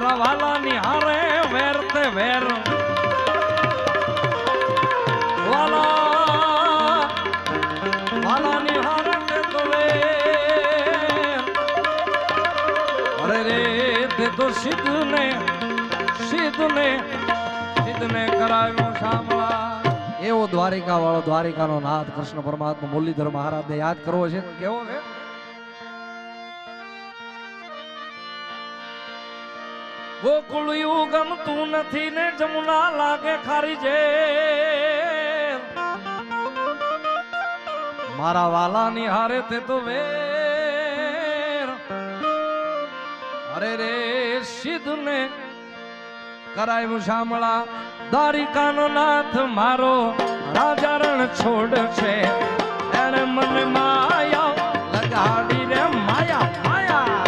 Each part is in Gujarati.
મારા વાલાની હારે વેર તે વેર. વાલા, વાલાની હારે તે તો વેર. અરે રે, તે તો સિદ્ધને સિદ્ધને સિદ્ધને કરાવ્યો સાંભળા એવો દ્વારિકા વાળો દ્વારિકાનો નાથ કૃષ્ણ પરમાત્મા મુરલીધર મહારાજને યાદ કરવો છે. કેવો છે? ગોકુળ યુ ગમતું નથી ને જમુના લાગે ખારી જે મારા વાલાની હારે તે તો વેર. અરે રે સિદ્ધ ને કરાયું શામળા, દ્વારિકાનો નાથ મારો રાજા રણ છોડ છે. એને મને માયા લગાડી રે, માયા માયા.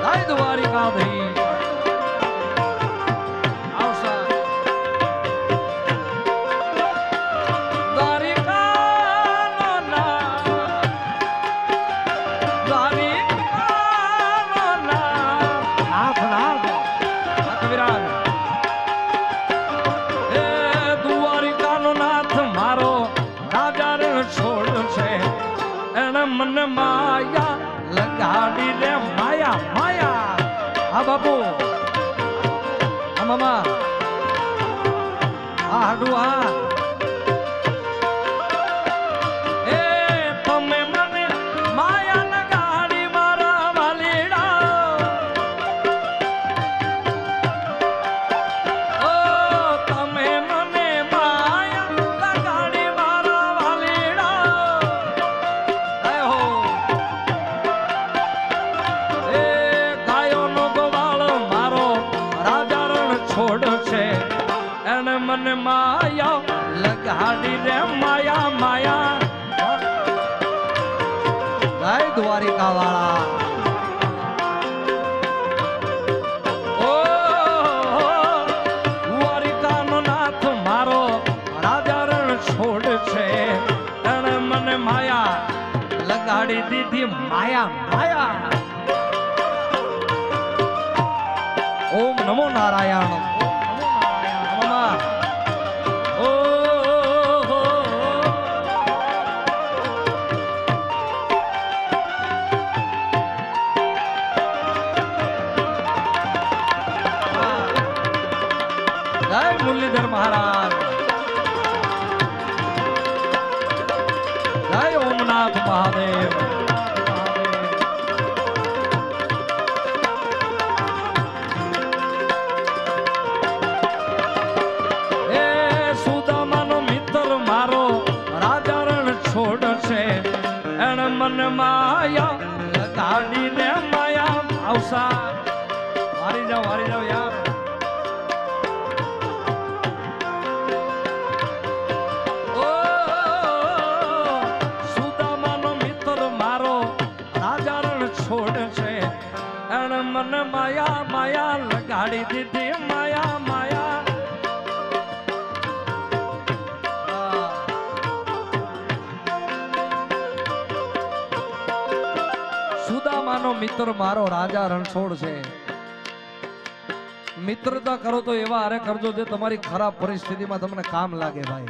દ્વારિકા દ્વારિકાધીશ. મને માયા લગાડી રે માયા માયા. હા બાપુ. હા મામા. હા હાડું હા. એને મન માયા લગાડી રે માયા માયા. ભાઈ દ્વારિકા વાળા નાથ મારો રાજા છોડ છે. એને મને માયા લગાડી દીધી માયા માયા. ઓમ નમો નારાયણ. મુરલીધર મહારાજ. જય ઓમનાથ મહાદેવ. મને માયા લગાડીને માયા આવસા વારી જાઓ વારી જાઓ યાર લગાડી દીધી માયા માયા. સુદામાનો મિત્ર મારો રાજા રણછોડ છે. મિત્રતા કરો તો એવા હારે કરજો જે તમારી ખરાબ પરિસ્થિતિમાં તમને કામ લાગે ભાઈ.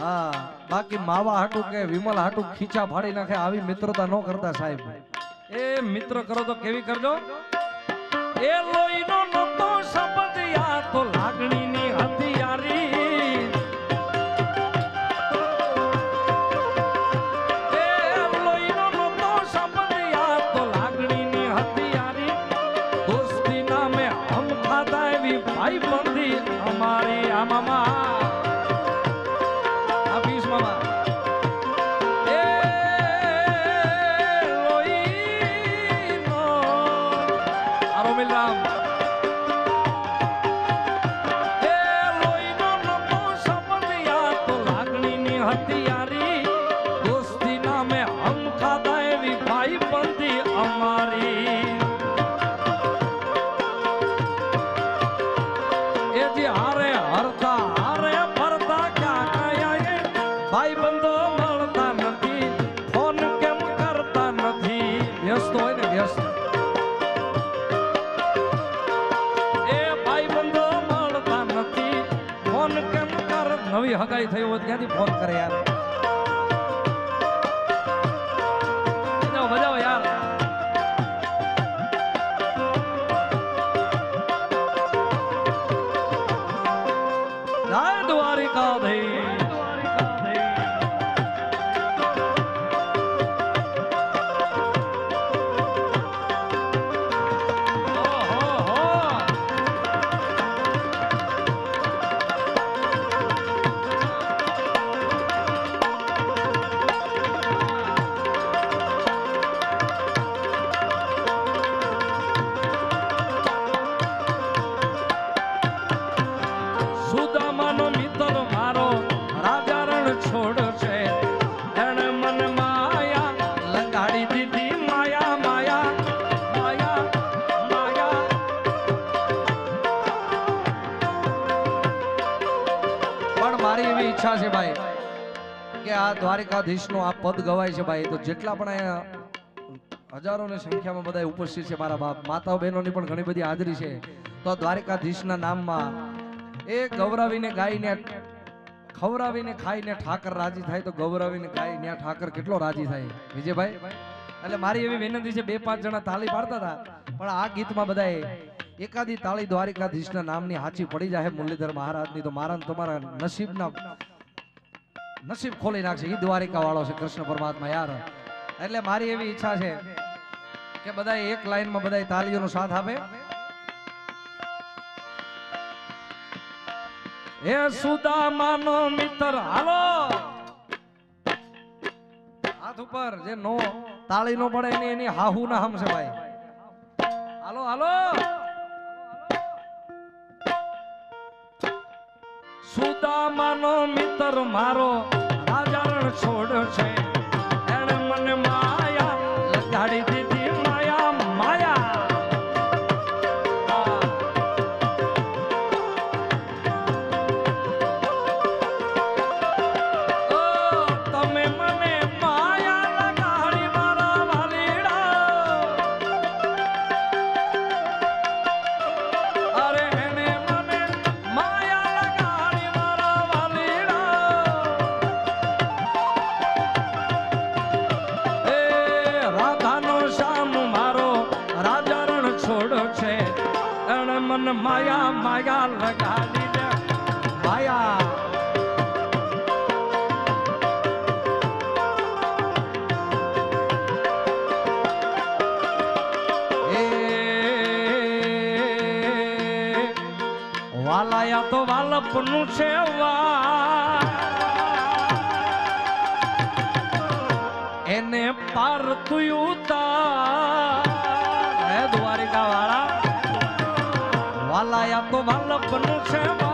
હા, બાકી માવા હાટું કે વિમલ હાટું ખીચા ફાડી નાખે આવી મિત્રતા ન કરતા સાહેબ. એ મિત્ર કરો તો કેવી કરજો? એ લોહીનો હગાઈ થઈ હોત ક્યાંથી ફોન કરે યાર કે આ પદ ગવાય છે ભાઈ. તો જેટલા પણ અહીંયા હજારોની સંખ્યામાં બધા ઉપસ્થિત છે મારા બાપ. માતા બહેનોની પણ ઘણી બધી હાજરી છે. તો દ્વારકાધીશના નામમાં એ ગૌરાવીને ગાઈને ખવરાવીને ખાઈને ઠાકર રાજી થાય તો ગૌરાવીને ગાય ન્યા ઠાકર કેટલો રાજી થાય? વિજયભાઈ? એટલે મારી એવી વિનંતી છે, બે પાંચ જણા તાળી પાડતા હતા, પણ આ ગીતમાં બધાએ એકાદી તાળી દ્વારિકાધીશના નામની હાચી પડી જાય મુરલીધર મહારાજની. તો મારા તમારા નસીબના નસીબ ખોલી નાખશે. એ દ્વારિકા વાળો છે, કૃષ્ણ પરમાત્મા યાર. એટલે મારી એવી ઈચ્છા છે કે બધા એક લાઈનમાં બધા તાલીઓનો સાથ આપે. હે સુદામાનો મિત્ર, હાલો. હાથ ઉપર જે નો તાળી નો પડે એની એની હાહુ ના હમશે ભાઈ. હાલો હાલો. સુદામાનો મિત્ર મારો રાજા રણ છોડ છે. માયા માયા લગાડી દે. માયા. વાલાયા તો વાલપનું છે વા. એને પાર તું વાલાયા તો વાલપનું છે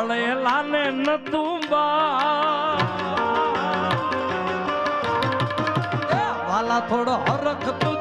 બળેલા ને નતું બા. વાલા થોડો હરખ તું